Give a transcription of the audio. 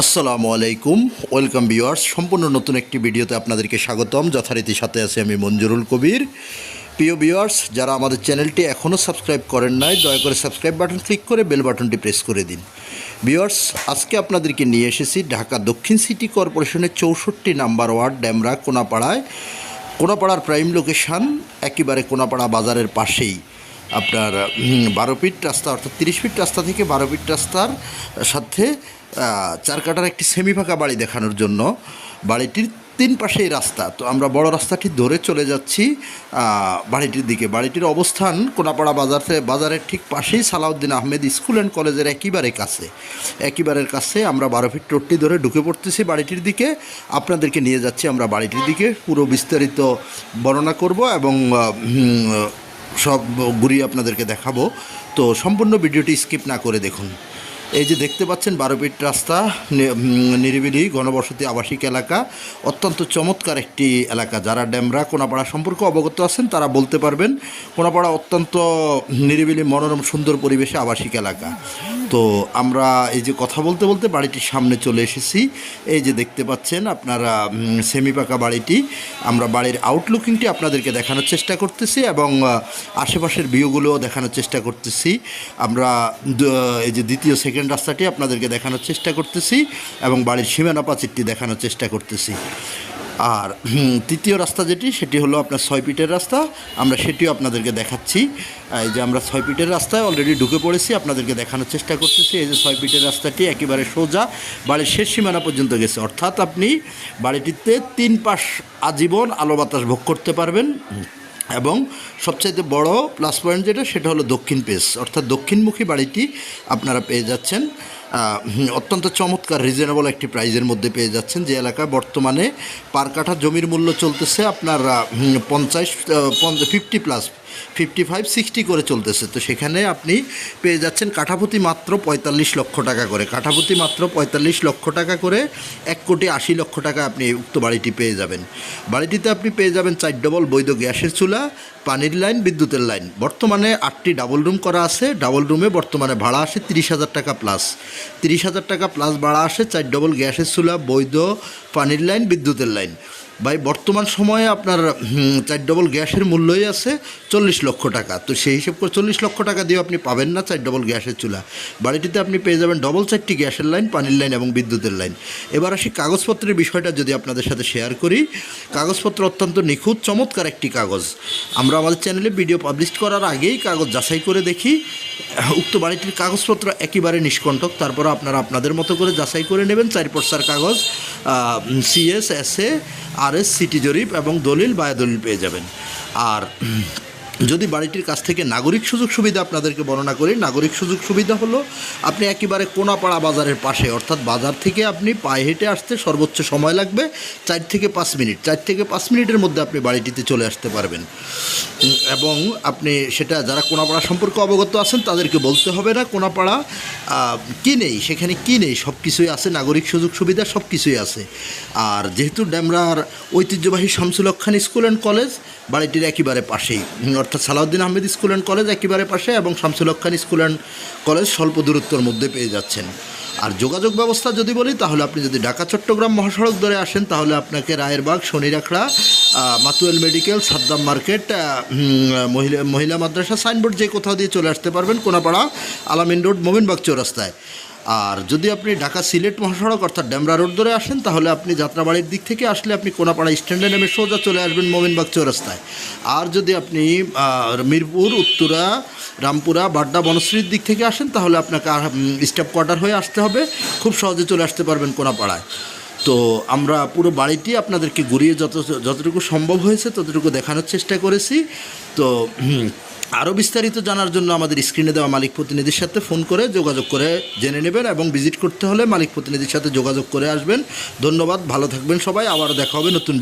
আসসালামু আলাইকুম, welcome viewers. সম্পূর্ণ নতুন একটি ভিডিওতে আপনাদেরকে স্বাগতম। যথারীতি সাথে আছি আমি মঞ্জুরুল কবির। প্রিয় ভিউয়ার্স, যারা আমাদের চ্যানেলটি এখনও সাবস্ক্রাইব করেন নাই, দয়া করে সাবস্ক্রাইব বাটন ক্লিক করে বেল বাটনটি প্রেস করে দিন। ভিউয়ার্স, আজকে আপনাদেরকে নিয়ে এসেছি ঢাকা দক্ষিণ সিটি কর্পোরেশনের চৌষট্টি নাম্বার ওয়ার্ড ড্যামরা কোনাপাড়ায়। কোনাপাড়ার প্রাইম লোকেশান, একেবারে কোনাপাড়া বাজারের পাশেই। আপনার বারো ফিট রাস্তা, অর্থাৎ তিরিশ ফিট রাস্তা থেকে বারো ফিট রাস্তার সাথে চার কাটার একটি সেমি ফাঁকা বাড়ি দেখানোর জন্য বাড়িটির তিন পাশেই রাস্তা। তো আমরা বড় রাস্তাটি ধরে চলে যাচ্ছি বাড়িটির দিকে। বাড়িটির অবস্থান কোনাপাড়া বাজার বাজারের ঠিক পাশেই সালাউদ্দিন আহমেদ স্কুল অ্যান্ড কলেজের একেবারে কাছে। একেবারের কাছে আমরা বারো ফিট রোডটি ধরে ঢুকে পড়তেছি বাড়িটির দিকে। আপনাদেরকে নিয়ে যাচ্ছি আমরা বাড়িটির দিকে। পুরো বিস্তারিত বর্ণনা করব এবং সব ঘুরিয়ে আপনাদেরকে দেখাবো। তো সম্পূর্ণ ভিডিওটি স্কিপ না করে দেখুন। এই যে দেখতে পাচ্ছেন বারো রাস্তা নিরিবিলি ঘনবসতি আবাসিক এলাকা, অত্যন্ত চমৎকার একটি এলাকা। যারা ড্যামরা কোনাপাড়া সম্পর্কে অবগত আছেন, তারা বলতে পারবেন, কোনাপাড়া অত্যন্ত নিরিবিলি, মনোরম, সুন্দর পরিবেশে আবাসিক এলাকা। তো আমরা এই যে কথা বলতে বলতে বাড়িটির সামনে চলে এসেছি। এই যে দেখতে পাচ্ছেন আপনারা সেমি পাকা বাড়িটি। আমরা বাড়ির আউটলুকিংটি আপনাদেরকে দেখানোর চেষ্টা করতেছি এবং আশেপাশের ভিউগুলোও দেখানোর চেষ্টা করতেছি। আমরা এই যে দ্বিতীয় সেকেন্ড রাস্তাটি আপনাদেরকে দেখানোর চেষ্টা করতেছি এবং বাড়ির সীমানা প্রাচীরটি দেখানোর চেষ্টা করতেছি। আর তৃতীয় রাস্তা যেটি, সেটি হলো আপনার ছয় পিটের রাস্তা। আমরা সেটিও আপনাদেরকে দেখাচ্ছি। এই যে আমরা ছয় পিটের রাস্তায় অলরেডি ঢুকে পড়েছি, আপনাদেরকে দেখানোর চেষ্টা করতেছি। এই যে ছয় পিটের রাস্তাটি একেবারে সোজা, বাড়ির শেষ সীমানা পর্যন্ত গেছে। অর্থাৎ আপনি বাড়িটিতে তিন পাশ আজীবন আলো বাতাস ভোগ করতে পারবেন। এবং সবচাইতে বড় প্লাস পয়েন্ট যেটা, সেটা হলো দক্ষিণ পেস অর্থাৎ দক্ষিণমুখী বাড়িটি আপনারা পেয়ে যাচ্ছেন। অত্যন্ত চমৎকার রিজনেবল একটি প্রাইজের মধ্যে পেয়ে যাচ্ছেন যে এলাকায় বর্তমানে পার কাঠা জমির মূল্য চলতেছে আপনার পঞ্চাশ fifty plus fifty five sixty করে চলতেছে। তো সেখানে আপনি পেয়ে যাচ্ছেন কাঠাপতি মাত্র পঁয়তাল্লিশ লক্ষ টাকা করে। কাঠাপতি মাত্র পঁয়তাল্লিশ লক্ষ টাকা করে এক কোটি আশি লক্ষ টাকা আপনি উক্ত বাড়িটি পেয়ে যাবেন। বাড়িটিতে আপনি পেয়ে যাবেন চার ডবল বৈধ গ্যাসের চুলা, পানির লাইন, বিদ্যুতের লাইন। বর্তমানে আটটি ডাবল রুম করা আছে। ডাবল রুমে বর্তমানে ভাড়া আসে তিরিশ হাজার টাকা প্লাস। তিরিশ হাজার টাকা প্লাস ভাড়া আসে চার ডবল গ্যাসের চুলা, বৈধ পানির লাইন, বিদ্যুতের লাইন। ভাই, বর্তমান সময়ে আপনার চার ডবল গ্যাসের মূল্যই আছে চল্লিশ লক্ষ টাকা। তো সেই হিসেব করে চল্লিশ লক্ষ টাকা দিয়ে আপনি পাবেন না চার ডবল গ্যাসের চুলা। বাড়িটিতে আপনি পেয়ে যাবেন ডবল চারটি গ্যাসের লাইন, পানির লাইন এবং বিদ্যুতের লাইন। এবার আসি কাগজপত্রের বিষয়টা যদি আপনাদের সাথে শেয়ার করি। কাগজপত্র অত্যন্ত নিখুঁত, চমৎকার একটি কাগজ। আমরা আমাদের চ্যানেলে ভিডিও পাবলিশ করার আগেই কাগজ যাচাই করে দেখি। উক্ত বাড়িটির কাগজপত্র একেবারে নিষ্কণ্টক। তারপর আপনারা আপনাদের মতো করে যাচাই করে নেবেন। চার পর্সার কাগজ CS S A R S city জরিপ এবং দলিল বায়াদলিল পেয়ে যাবেন। আর যদি বাড়িটির কাছ থেকে নাগরিক সুযোগ সুবিধা আপনাদেরকে বর্ণনা করি, নাগরিক সুযোগ সুবিধা হলো আপনি একেবারে কোনাপাড়া বাজারের পাশে, অর্থাৎ বাজার থেকে আপনি পায়ে হেঁটে আসতে সর্বোচ্চ সময় লাগবে চার থেকে পাঁচ মিনিট। চার থেকে পাঁচ মিনিটের মধ্যে আপনি বাড়িটিতে চলে আসতে পারবেন। এবং আপনি সেটা যারা কোনাপাড়া সম্পর্কে অবগত আছেন তাদেরকে বলতে হবে না, কোনাপাড়া কী নেই, সেখানে কী নেই, সব কিছুই আছে, নাগরিক সুযোগ সুবিধা সব কিছুই আছে। আর যেহেতু ড্যামরার ঐতিহ্যবাহী Shamsul Khan school and college বাড়িটির একেবারে পাশেই। অর্থাৎ Salauddin Ahmed school and college একেবারে পাশে এবং Shamsul Khan school and college স্বল্প দূরত্বর মধ্যে পেয়ে যাচ্ছেন। আর যোগাযোগ ব্যবস্থা যদি বলি, তাহলে আপনি যদি ঢাকা, চট্টগ্রাম মহাসড়ক ধরে আসেন, তাহলে আপনাকে রায়েরবাগ, শনিরাখড়া মাতুয়েল মেডিকেল, সাদ্দাম মার্কেট মহিলা মহিলা মাদ্রাসা, সাইনবোর্ড যে কোথাও দিয়ে চলে আসতে পারবেন, কোনাপাড়া, আলামিন রোড, মোমিনবাগ চৌরাস্তায়। আর যদি আপনি ঢাকা সিলেট মহাসড়ক অর্থাৎ ড্যামরা রোড ধরে আসেন, তাহলে আপনি যাত্রাবাড়ির দিক থেকে আসলে আপনি কোনাপাড়া স্ট্যান্ডে নেমে সোজা চলে আসবেন মোমিনবাগ চৌরাস্তায়। আর যদি আপনি মিরপুর, উত্তরা, রামপুরা, বাড্ডা, বনশ্রীর দিক থেকে আসেন, তাহলে আপনাকে স্টাফ কোয়ার্টার হয়ে আসতে হবে। খুব সহজে চলে আসতে পারবেন কোনাপাড়ায়। তো আমরা পুরো বাড়িটি আপনাদেরকে ঘুরিয়ে যত, যতটুকু সম্ভব হয়েছে, ততটুকু দেখানোর চেষ্টা করেছি। তো আরও বিস্তারিত জানার জন্য আমাদের স্ক্রিনে দেওয়া মালিক প্রতিনিধির সাথে ফোন করে যোগাযোগ করে জেনে নেবেন এবং ভিজিট করতে হলে মালিক প্রতিনিধির সাথে যোগাযোগ করে আসবেন। ধন্যবাদ, ভালো থাকবেন সবাই আবার দেখা হবে নতুন